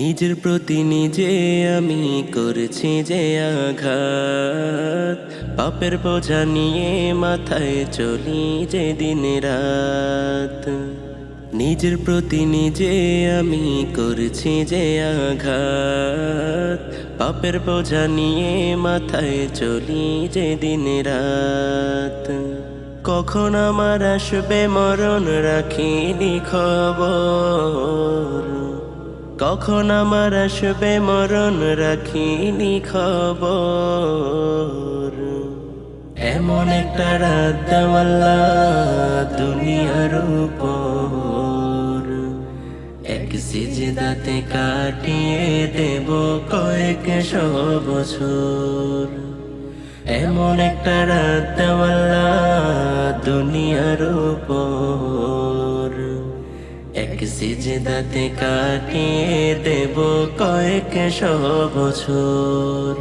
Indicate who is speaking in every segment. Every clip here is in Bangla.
Speaker 1: নিজের প্রতি নিজে আমি করছি যে আঘাত। পাপের বোঝা নিয়ে মাথায় চলি যে দিন রাত নিজের প্রতি নিজে আমি করছি যে আঘাত। পাপের বোঝা নিয়ে মাথায় চলি যে দিন রাত কখন আমার আসবে মরণ রাখিনি খবর? কখন আমার আসবে মরণ রাখিনি খবর? এমন একটা রাত দেওয়াল্লা দুনিয়ার উপর। এক সিজদাতে কাটিয়ে দেব কয়েক বছর। এমন একটা রাত দেওয়াল্লা দুনিয়ার উপর। এক সিজদাতে কাটিয়ে দেব কয়েক বছর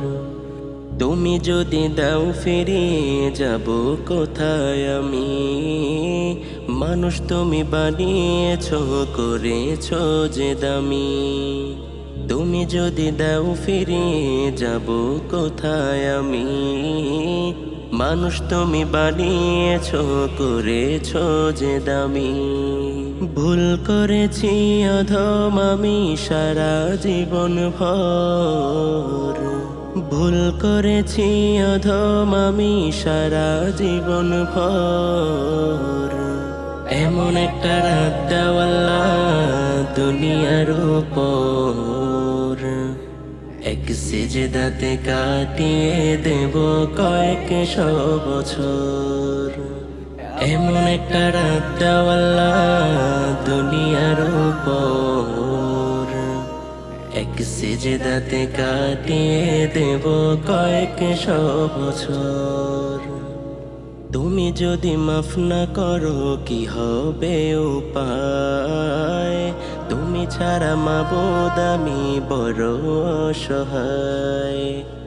Speaker 1: তুমি যদি দাও ফিরিয়ে, যাব কোথায় আমি? মানুষ তুমি বানিয়েছ, করেছ যে দামি। তুমি যদি দাও ফিরিয়ে, যাব কোথায় আমি? মানুষ তুমি বানিয়েছ, করেছ যে দামি। ভুল করেছি, অধম আমি সারা জীবন ভর। ভুল করেছি, অধম আমি সারা জীবন ভর। এমন একটা রাত দেওয়াল্লা দুনিয়ার উপর। এক সিজদাতে কাটিয়ে দেব কয়েক বছর। এমন একটা রাত দেওয়াল্লা দুনিয়ার উপর। এক সিজদাতে কাটিয়ে দেব কয়েক বছর। তুমি যদি মাফ না করো, কি হবে উপায়? তুমি ছাড়া মাবুদ আমি বড় অসহায়।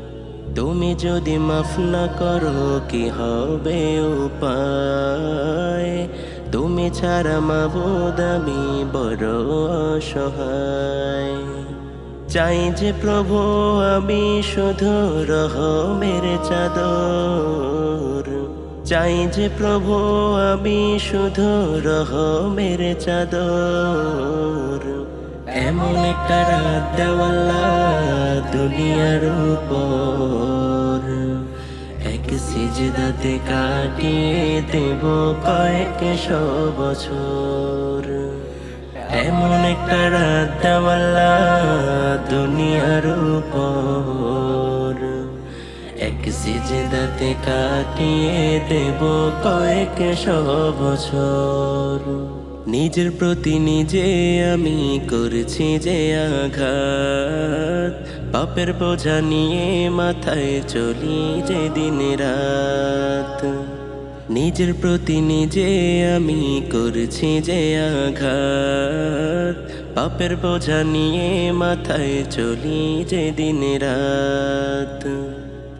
Speaker 1: তুমি যদি মাফ না করো, কি হবে উপায়? তুমি ছাড়া মাবুদ আমি বড় অসহায়। চাই যে প্রভু, আমি শুধু রহমের চাদর। চাই যে প্রভু, আমি শুধু রহমের চাদর। এমন একটা রাত দেওয়াল্লা দুনিয়ার উপর। এক সিজদাতে কাটিয়ে দেব কয়েক বছর। এমন একটা রাত দেওয়াল্লা দুনিয়ার উপর। এক সিজদাতে কাটিয়ে দেব কয়েক বছর। নিজের প্রতি নিজে আমি করছি যে আঘাত। পাপের বোঝা নিয়ে মাথায় চলি যে দিন রাত। নিজের প্রতি নিজে আমি করছি যে আঘাত। পাপের বোঝা নিয়ে মাথায় চলি যে দিন রাত।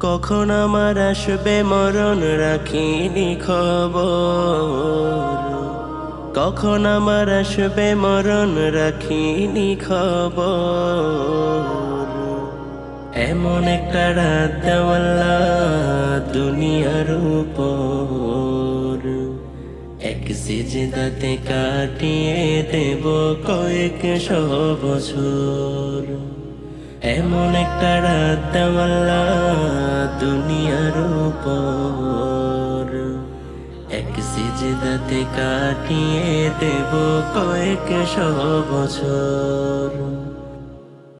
Speaker 1: কখন আমার আসবে মরণ রাখিনি খবর? কখন আমার আসবে মরণ রাখিনি খবর? এমন একটা রাত দেওয়াল্লা দুনিয়ার উপর। এক সিজদাতে কাটিয়ে দেব কয়েক বছর। এমন একটা রাত দেওয়াল্লা দুনিয়ার উপর। এক সিজদাতে কাটিয়ে দেব কয়েক বছর।